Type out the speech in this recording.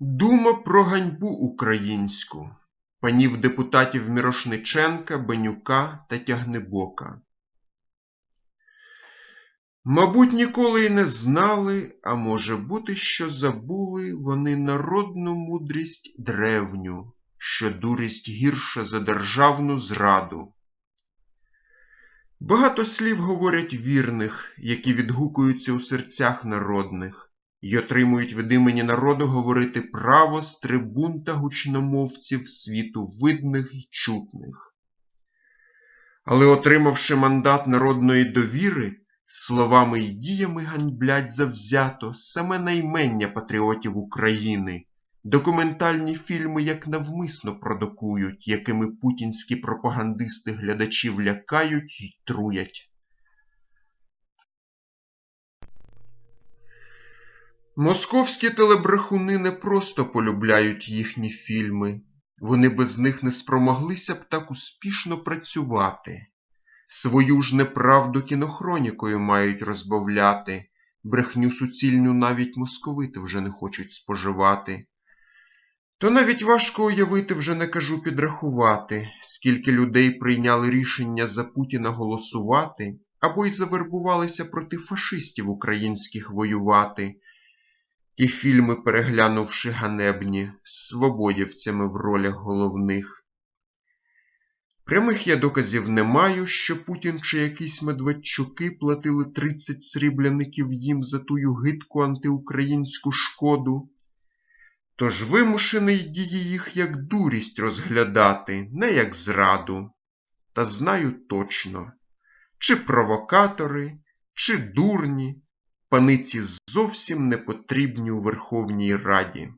Дума про ганьбу українську панів депутатів Мірошниченка, Бенюка та Тягнебока. Мабуть, ніколи й не знали, а може бути, що забули вони народну мудрість древню, що дурість гірша за державну зраду. Багато слів говорять вірних, які відгукуються у серцях народних, й отримують від імені народу говорити право з трибун та гучномовців світу видних й чутних. Але, отримавши мандат народної довіри, словами й діями ганьблять завзято саме наймення патріотів України, документальні фільми як навмисно продукують, якими путінські пропагандисти глядачів лякають й труять. Московські телебрехуни не просто полюбляють їхні фільми, вони без них не спромоглися б так успішно працювати. Свою ж неправду кінохронікою мають розбавляти, брехню суцільну навіть московити вже не хочуть споживати. То навіть важко уявити, вже не кажу підрахувати, скільки людей прийняли рішення за Путіна голосувати або й завербувалися проти фашистів українських воювати. Ті фільми, переглянувши ганебні, з свободівцями в ролях головних. Прямих я доказів не маю, що Путін чи якісь Медведчуки платили 30 срібляників їм за тую гидку антиукраїнську шкоду. Тож вимушений дії їх як дурість розглядати, не як зраду. Та знаю точно, чи провокатори, чи дурні, паниці зовсім не потрібні у Верховній Раді.